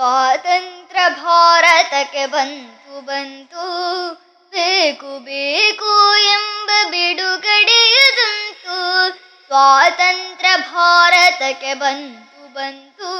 ಸ್ವಾತಂತ್ರ್ಯ ಭಾರತಕ್ಕೆ ಬಂತು ಬಂತು. ಬೇಕು ಬೇಕು ಎಂಬ ಬಿಡುಗಡೆಯದಂತು ಸ್ವಾತಂತ್ರ್ಯ ಭಾರತಕ್ಕೆ ಬಂತು ಬಂತು.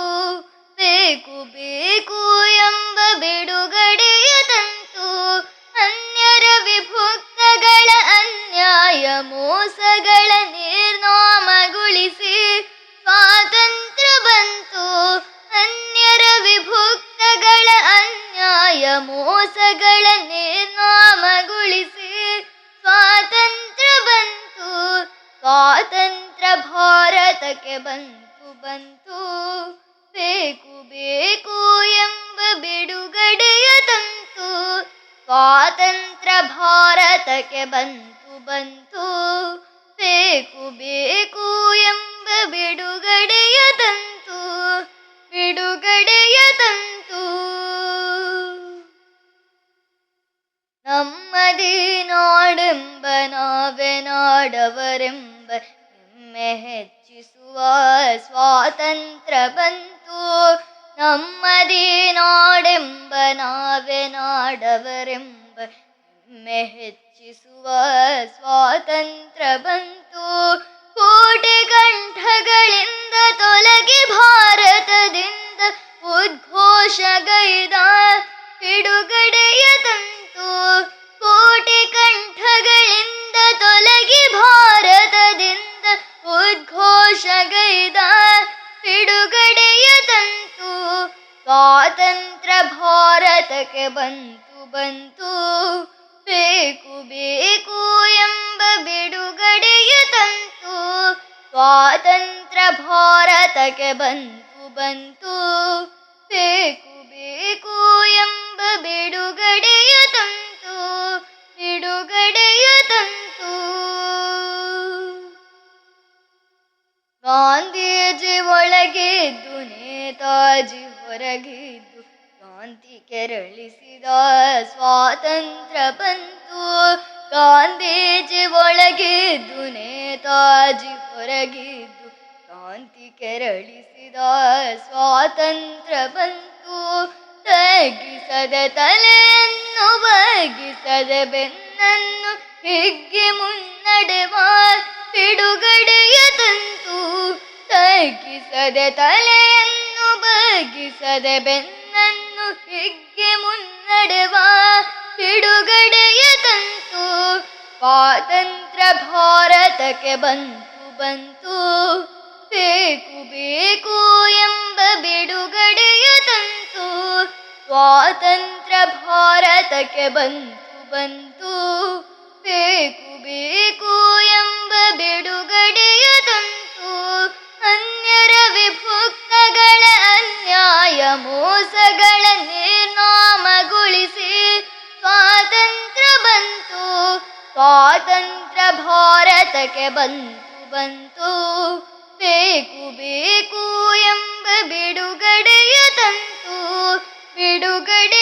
ಭಾರತಕ್ಕೆ ಬಂತು ಬಂತು. ಬೇಕು ಬೇಕು ಎಂಬ ಬಿಡುಗಡೆಯ ತಂತು. ಸ್ವಾತಂತ್ರ್ಯ ಭಾರತಕ್ಕೆ ಬಂತು ಬಂತು. ಬೇಕು ಬೇಕು ಎಂಬ ಬಿಡುಗಡೆಯ ತಂತು. ಬಿಡುಗಡೆಯ ತಂತು. ನಮ್ಮದೇ ನಾಡೆಂಬ, ನಾವೆ ನಾಡವರೆಂಬ ಹೆಮ್ಮೆ ಸ್ವಾತಂತ್ರ್ಯ ಬಂತು ನಮ್ಮದೇ ನಾಡೆಂಬ ನಾವೇ ನಾಡವರೆಂಬ ಹೆಮ್ಮೆ ಹೆಚ್ಚಿಸುವ ಸ್ವಾತಂತ್ರ್ಯ ಬಂತು ಕೋಟೆ ಕಂಠಗಳಿಂದ ತೊಲಗಿ ಭಾರತದಿಂದ ಉದ್ಘೋಷಗೈದ ಉದ್ಘೋಷಗೈದ ಬಿಡುಗಡೆಯ ತಂತು ಸ್ವಾತಂತ್ರ್ಯ ಭಾರತಕ್ಕೆ ಬಂತು ಬಂತು. ಬೇಕು ಬೇಕು ಎಂಬ ಬಿಡುಗಡೆಯ ತಂತು ಸ್ವಾತಂತ್ರ್ಯ ಭಾರತಕ್ಕೆ ಬಂತು ಬಂತು. ಬೇಕು ನೇತಾಜಿ ಹೊರಗಿದ್ದು ಕಾಂತಿ ಕೆರಳಿಸಿದ ಸ್ವಾತಂತ್ರ್ಯ ಬಂತು. ಗಾಂಧೀಜಿ ಒಳಗಿದ್ದು ನೇತಾಜಿ ಹೊರಗಿದ್ದು ಕಾಂತಿ ಕೆರಳಿಸಿದ ಸ್ವಾತಂತ್ರ್ಯ ಬಂತು. ತಗ್ಗಿಸದ ತಲೆಯನ್ನು ಬಗ್ಗಿಸದ ಬೆನ್ನನ್ನು ಹಿಗ್ಗಿ ಮುನ್ನಡೆವ ಬಿಡುಗಡೆಯ ತಂತು. ತಗ್ಗಿಸದ ತಲೆಯನ್ನು ಬಗ್ಗಿಸದೆ ಬೆನ್ನನ್ನು ಹೆಗ್ಗೆ ಮುನ್ನಡೆವ ಬಿಡುಗಡೆಯ ತಂತು. ಸ್ವಾತಂತ್ರ್ಯ ಭಾರತಕ್ಕೆ ಬಂತು ಬಂತು. ಬೇಕು ಬೇಕು ಎಂಬ ಬಿಡುಗಡೆಯ ತಂತು. ಸ್ವಾತಂತ್ರ್ಯ ಭಾರತಕ್ಕೆ ಬಂತು ಬಂತು. ಭಾರತಕ್ಕೆ ಬಂತು ಬಂತು. ಬೇಕು ಬೇಕು ಎಂಬ ಬಿಡುಗಡೆಯ ತಂತು. ಬಿಡುಗಡೆಯ ತಂತು